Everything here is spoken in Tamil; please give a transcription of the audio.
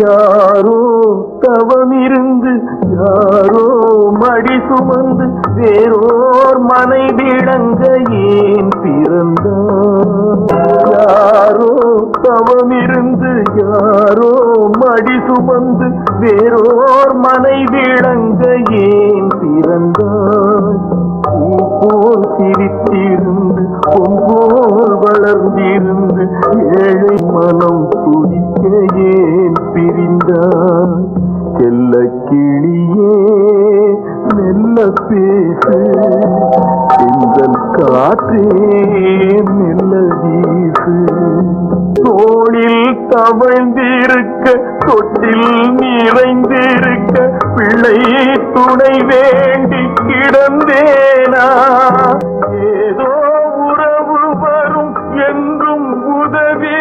யாரோ தவமிருந்து யாரோ மடி சுமந்து வேறோர் மனை விளங்க ஏன் பிறந்தார்? யாரோ தவமிருந்து யாரோ மடி சுமந்து வேறோர் மனை விளங்க ஏன் பிறந்தார்? போல் சிரித்திருந்து பொங்கோல் வளர்ந்திருந்து ஏ செல்ல கிளியே மெல்ல பேசு செந்தல் காற்றே மெல்ல வீசு. தோளில் தவழ்ந்திருக்க தொட்டில் நிறைந்திருக்க பிள்ளை துணை வேண்டி கிடந்தேனா? ஏதோ உறவு வரும் என்றும் உதவி